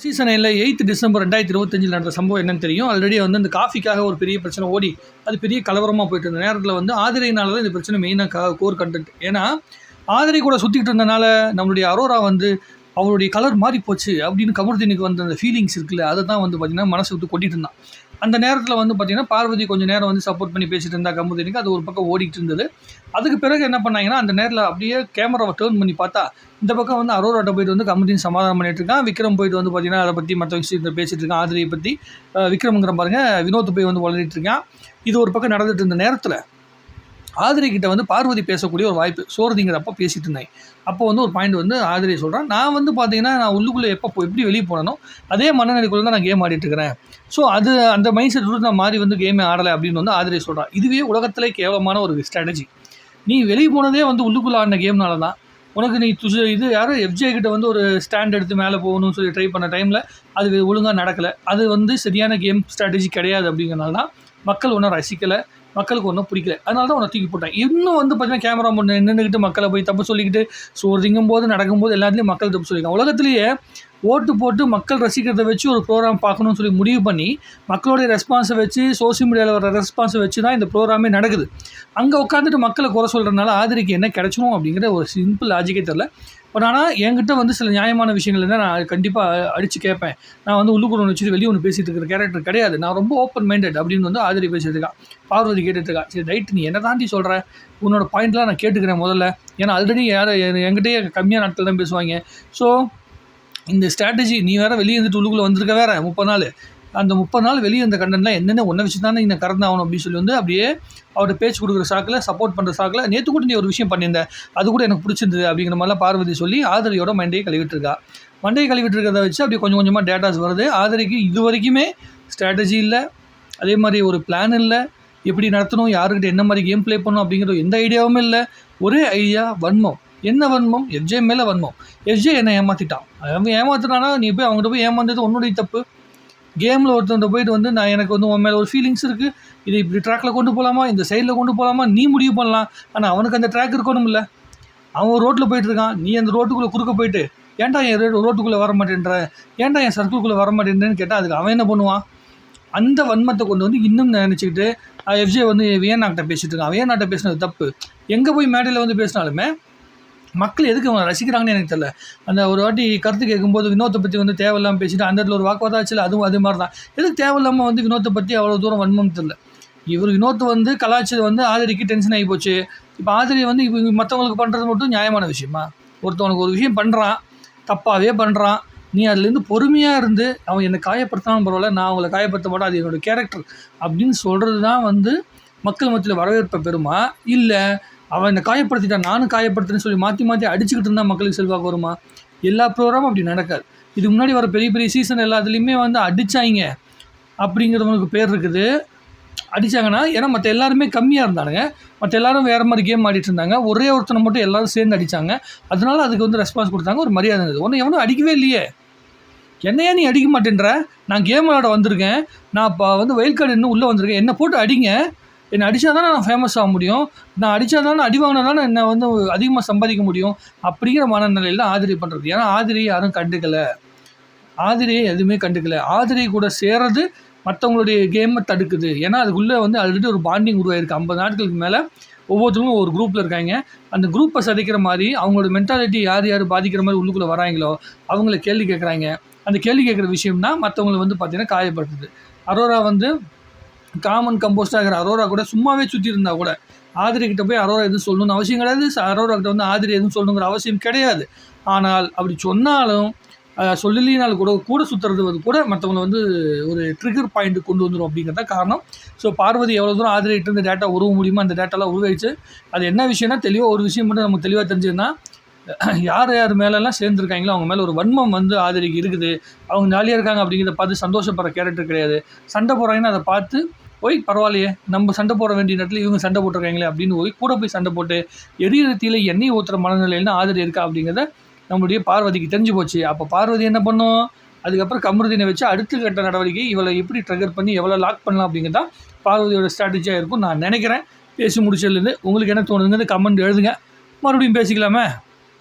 Season இல்லை eighth December ரெண்டாயிரத்தி இருபத்தஞ்சில் நடந்த சம்பவம் என்னன்னு தெரியும். ஆல்ரெடி வந்து இந்த காஃபிக்காக ஒரு பெரிய பிரச்சனை ஓடி அது பெரிய கலவரமாக போயிட்டு இருந்த நேரத்தில் வந்து ஆதிரையினால தான் இந்த பிரச்சனை மெயினாக கோர் கண்டென்ட் ஏன்னா ஆதிரை கூட சுற்றிக்கிட்டு இருந்தனால நம்மளுடைய அரோரா வந்து அவருடைய கலர் மாறி போச்சு அப்படின்னு கமருதீனுக்கு வந்த அந்த ஃபீலிங்ஸ் இருக்குல்ல அதை தான் வந்து பார்த்திங்கன்னா மனசு விட்டு கொட்டிட்டு இருந்தான். அந்த நேரத்தில் வந்து பார்த்திங்கன்னா பார்வதி கொஞ்சம் நேரம் வந்து சப்போர்ட் பண்ணி பேசிட்டு இருந்தா கமர்தீனுக்கு அது ஒரு பக்கம் ஓடிட்டு இருந்தது. அதுக்கு பிறகு என்ன பண்ணாங்கன்னா அந்த நேரத்தில் அப்படியே கேமராவை டேர்ன் பண்ணி பார்த்தா இந்த பக்கம் வந்து அரோராட்ட போயிட்டு வந்து கமர்தீன் சமாதானம் பண்ணிட்டு இருக்கான். விக்ரம் போயிட்டு வந்து பார்த்தீங்கன்னா அதை பற்றி மற்ற விஷயத்தை பேசிகிட்டு இருக்கான். ஆதிரியை பற்றி விக்ரம்ங்கிற பாருங்கள் வினோத் போய் வந்து வளர்ந்துட்டு இருக்கான். இது ஒரு பக்கம் நடந்துட்டு இருந்த நேரத்தில் ஆதிரி கிட்ட வந்து பார்வதி பேசக்கூடிய ஒரு வாய்ப்பு சோறுதிங்கிறப்ப பேசிட்டு இருந்தேன். அப்போ வந்து ஒரு பாயிண்ட் வந்து ஆதிரி சொல்கிறேன் நான் வந்து பார்த்தீங்கன்னா நான் உள்ளுக்குள்ளே எப்போ எப்படி வெளியே போனேனோ அதே மனநிலைக்குள்ளே தான் நான் கேம் ஆடிட்டுருக்கிறேன். ஸோ அது அந்த மைண்ட் செட் நான் மாறி வந்து கேமே ஆடலை அப்படின்னு வந்து ஆதிரி சொல்கிறான் இதுவே உலகத்திலே கேவலமான ஒரு ஸ்ட்ராட்டஜி நீ வெளியே போனதே வந்து உள்ளுக்குள்ளே ஆடின கேம்னால தான். உனக்கு நீ துசு இது யாரும் எஃப்ஜே கிட்ட வந்து ஒரு ஸ்டாண்ட் எடுத்து மேலே போகணும்னு சொல்லி ட்ரை பண்ண டைமில் அது ஒழுங்காக நடக்கலை. அது வந்து சரியான கேம் ஸ்ட்ராட்டஜி கிடையாது அப்படிங்கிறனால தான் மக்கள் ஒன்றும் ரசிக்கலை மக்களுக்கு ஒன்றும் பிடிக்கல. அதனால தான் உன்னை தூக்கி போட்டேன். இன்னும் வந்து பார்த்தீங்கன்னா கேமரா முன்னே நின்றுக்கிட்டு மக்களை போய் தப்பு சொல்லிக்கிட்டு சோறுதிங்கும் போது நடக்கும்போது எல்லாத்துலேயும் மக்கள் தப்பு சொல்லியிருக்காங்க. உலகத்திலேயே ஓட்டு போட்டு மக்கள் ரசிக்கிறத வச்சு ஒரு ப்ரோக்ராம் பார்க்கணும்னு சொல்லி முடிவு பண்ணி மக்களுடைய ரெஸ்பான்ஸை வச்சு சோஷியல் மீடியாவில் வர ரெஸ்பான்ஸை வச்சு தான் இந்த ப்ரோக்ராமே நடக்குது. அங்கே உட்காந்துட்டு மக்களை குறை சொல்கிறதுனால ஆதரிக்கு என்ன கிடைச்சணும் அப்படிங்கிற ஒரு சிம்பிள் லாஜிக்கே தெரில பட் ஆனால் என்கிட்ட வந்து சில நியாயமான விஷயங்கள் இருந்தால் நான் கண்டிப்பாக அடித்து கேட்பேன். நான் வந்து உள்ளுக்குள்ள ஒன்று வச்சுட்டு வெளியே ஒன்று பேசிகிட்டு இருக்கிற கேரக்டர் கிடையாது. நான் ரொம்ப ஓப்பன் மைண்டட் அப்படின்னு வந்து ஆதரி பேசிட்டு பார்வதி கேட்டுட்டு சரி ரைட் நீ என்ன தாண்டி சொல்கிற உன்னோட பாயிண்ட்லாம் நான் கேட்டுக்கிறேன் முதல்ல. ஏன்னா ஆல்ரெடி யார் என்கிட்டயே கம்மியாக நாட்கள் தான் பேசுவாங்க. ஸோ இந்த ஸ்ட்ராட்டஜி நீ வேறு வெளியே இருந்துட்டு உள்ளுக்குள்ளே வந்திருக்க வேறு முப்பது நாள். அந்த முப்பது நாள் வெளியே இருந்த கண்டென்ட்லாம் என்னென்ன ஒன்றை வச்சு தானே இந்த கறந்தாகணும் அப்படின்னு சொல்லி வந்து அப்படியே அவர்கிட்ட பேச்சு கொடுக்குற சாக்கில் சப்போர்ட் பண்ணுற சாக்கில் நேற்று கூட நீ ஒரு விஷயம் பண்ணியிருந்தேன் அது கூட எனக்கு பிடிச்சிருந்தது அப்படிங்கிற மாதிரிலாம் பார்வதி சொல்லி ஆதரியோட மண்டையை கழுவிட்டு இருக்கா. மண்டையை கழுவிட்டு இருக்கிறத வச்சு அப்படியே கொஞ்சம் கொஞ்சமாக டேட்டாஸ் வருது. ஆதரிக்கு இது வரைக்குமே ஸ்ட்ராட்டஜி இல்லை. அதே மாதிரி ஒரு பிளான் இல்லை. எப்படி நடத்தணும் யாருக்கிட்ட என்ன மாதிரி கேம் ப்ளே பண்ணணும் அப்படிங்கிற எந்த ஐடியாவும் இல்லை. ஒரே ஐடியா வன்மம். என்ன வன்மம்? எஃப்ஜே மேலே வன்மம். எஃப்ஜே என்னை ஏமாற்றிட்டான் அவன் ஏமாத்துனானா? நீ போய் அவங்ககிட்ட போய் ஏமாந்தது உன்னுடைய தப்பு. கேமில் ஒருத்தவங்க போயிட்டு வந்து நான் எனக்கு வந்து உன் மேலே ஒரு ஃபீலிங்ஸ் இருக்குது இதை இப்படி ட்ராக்கில் கொண்டு போகலாமா இந்த சைடில் கொண்டு போகலாமா நீ முடிவு பண்ணலாம். ஆனால் அவனுக்கு அந்த ட்ராக் இருக்கணும்ல அவன் ரோட்டில் போயிட்டுருக்கான் நீ அந்த ரோட்டுக்குள்ளே குறுக்க போயிட்டு ஏன்டா என் ரோ ரோட்டுக்குள்ளே வர மாட்டேன்ற? ஏன்டா என் சர்க்கிள்குள்ளே வர மாட்டேன்றேன்னு கேட்டால் அதுக்கு அவன் என்ன பண்ணுவான்? அந்த வன்மத்தை கொண்டு வந்து இன்னும் நினச்சிக்கிட்டு எஃப்ஜே வந்து வியன்னாக்கிட்ட பேசிட்டு இருக்கான்? வியன்னாட்ட பேசினது தப்பு? எங்கே போய் மேடையில் வந்து பேசினாலுமே மக்கள் எதுக்கு அவங்க ரசிக்கிறாங்கன்னு எனக்கு தெரியல. அந்த ஒரு வாட்டி கருத்து கேட்கும்போது வினோத்தை பற்றி வந்து தேவையில்லாமல் பேசிட்டு அந்த இடத்துல ஒரு வாக்குவாதாச்சில் அதுவும் அது மாதிரி தான் எதுக்கு தேவையில்லாமல் வந்து வினோத்தை பற்றி அவ்வளோ தூரம் வன்மம் தெரியல. இவர் வினோத் வந்து கலாச்சாரம் வந்து ஆதரிக்கு டென்ஷன் ஆகி போச்சு. இப்போ ஆதரி வந்து இப்போ மற்றவங்களுக்கு பண்ணுறது மட்டும் நியாயமான விஷயமா? ஒருத்தவனுக்கு ஒரு விஷயம் பண்ணுறான் தப்பாகவே பண்ணுறான் நீ அதுலேருந்து பொறுமையாக இருந்து அவன் என்னை காயப்படுத்தினாலும் பரவாயில்ல நான் அவங்கள காயப்படுத்த மாட்டேன் அது என்னோட கேரக்டர் அப்படின்னு சொல்கிறது தான் வந்து மக்கள் மத்தியில் வரவேற்பை பெறுமா? இல்லை அவன் என்னை காயப்படுத்திட்டான் நானும் காயப்படுத்துறேன்னு சொல்லி மாற்றி மாற்றி அடிச்சுக்கிட்டு இருந்தால் மக்களுக்கு செல்வாக்கு வருமா? எல்லா ப்ரோக்ராமும் அப்படி நடக்காது. இதுக்கு முன்னாடி வர பெரிய பெரிய சீசன் எல்லாத்துலேயுமே வந்து அடித்தாங்க அப்படிங்கிறவனுக்கு பேர் இருக்குது. அடித்தாங்கன்னா ஏன்னா மற்ற எல்லாருமே கம்மியாக இருந்தானுங்க. மற்ற எல்லாரும் வேறு மாதிரி கேம் ஆடிட்டு இருந்தாங்க. ஒரே ஒருத்தனை மட்டும் எல்லோரும் சேர்ந்து அடித்தாங்க அதனால அதுக்கு வந்து ரெஸ்பான்ஸ் கொடுத்தாங்க. ஒரு மரியாதை இருந்தது. ஒன்று எவனும் அடிக்கவே இல்லையே. என்னையா நீ அடிக்க மாட்டேன்ற? நான் கேம் விளாட வந்திருக்கேன். நான் இப்போ வந்து வயல் கார்டு இன்னும் உள்ளே வந்திருக்கேன். என்னை போட்டு அடிங்க. என்னை அடித்தா தானே நான் ஃபேமஸ் ஆக முடியும்? நான் அடித்தா தானே அடி வாங்கினா தானே என்னை வந்து அதிகமாக சம்பாதிக்க முடியும்? அப்படிங்கிற மனநிலையில் தான் ஆதிரி பண்ணுறது ஏன்னா ஆதிரி யாரும் கண்டுக்கலை. ஆதிரியை எதுவுமே கண்டுக்கலை. ஆதிரி கூட சேர்றது மற்றவங்களுடைய கேமை தடுக்குது. ஏன்னா அதுக்குள்ளே வந்து ஆல்ரெடி ஒரு பாண்டிங் உருவாயிருக்கு. ஐம்பது நாட்களுக்கு மேலே ஒவ்வொருத்தரும் ஒரு குரூப்பில் இருக்காங்க. அந்த குரூப்பை சதைக்கிற மாதிரி அவங்களோட மென்டாலிட்டி யார் யார் பாதிக்கிற மாதிரி உள்ளுக்குள்ளே வராங்களோ அவங்கள கேள்வி கேட்குறாங்க. அந்த கேள்வி கேட்குற விஷயம்னா மற்றவங்களை வந்து பார்த்திங்கன்னா காயப்படுத்துது. அரோரா வந்து காமன் கம்போஸ்டாக இருக்கிற அரோரா கூட சும்மாவே சுற்றி இருந்தா கூட ஆதிரி கிட்ட போய் அரோரா எதுவும் சொல்லணும்னு அவசியம் கிடையாது. அரோரா கிட்ட வந்து ஆதிரி எதுவும் சொல்லணுங்கிற அவசியம் கிடையாது. ஆனால் அப்படி சொன்னாலும் சொல்லலினால் கூட கூட சுற்றுறது வந்து கூட மற்றவங்களை வந்து ஒரு ட்ரிகர் பாயிண்ட் கொண்டு வந்துடும் அப்படிங்கிறத காரணம். ஸோ பார்வதி எவ்வளோ தூரம் ஆதிரிகிட்ட இருந்த டேட்டா உருவ முடியுமோ அந்த டேட்டாலாம் உருவாயிடுச்சு. அது என்ன விஷயம்னா தெளிவாக ஒரு விஷயம் மட்டும் நமக்கு தெளிவாக தெரிஞ்சதுன்னா யார் யார் மேலெல்லாம் சேர்ந்துருக்காங்களோ அவங்க மேலே ஒரு வன்மம் வந்து ஆதரிக்கு இருக்குது. அவங்க ஜாலியாக இருக்காங்க அப்படிங்கிறத பார்த்து சந்தோஷப்படுற கேரக்டர் கிடையாது. சண்டை போகிறாங்கன்னா அதை பார்த்து போய் பரவாயில்லையே நம்ம சண்டை போட வேண்டிய நேரத்தில் இவங்க சண்டை போட்டிருக்காங்களே அப்படின்னு போய் கூட போய் சண்டை போட்டு எரியிற எண்ணெய் ஊற்றுற மனநிலையில் ஆதரி இருக்கா? அப்படிங்கிறத நம்மளுடைய பார்வதிக்கு தெரிஞ்சு போச்சு. அப்போ பார்வதி என்ன பண்ணும்? அதுக்கப்புறம் கமருதினை வச்சு அடுத்த கட்ட நடவடிக்கை இவளை எப்படி ட்ரிகர் பண்ணி எவ்வளோ லாக் பண்ணலாம் அப்படிங்கிறதா பார்வதியோட ஸ்ட்ராட்டஜியாக இருக்கும் நான் நினைக்கிறேன். பேசி முடிச்சதுலேருந்து உங்களுக்கு என்ன தோணுதுங்கிறது கமெண்ட் எழுதுங்க. மறுபடியும் பேசிக்கலாமே.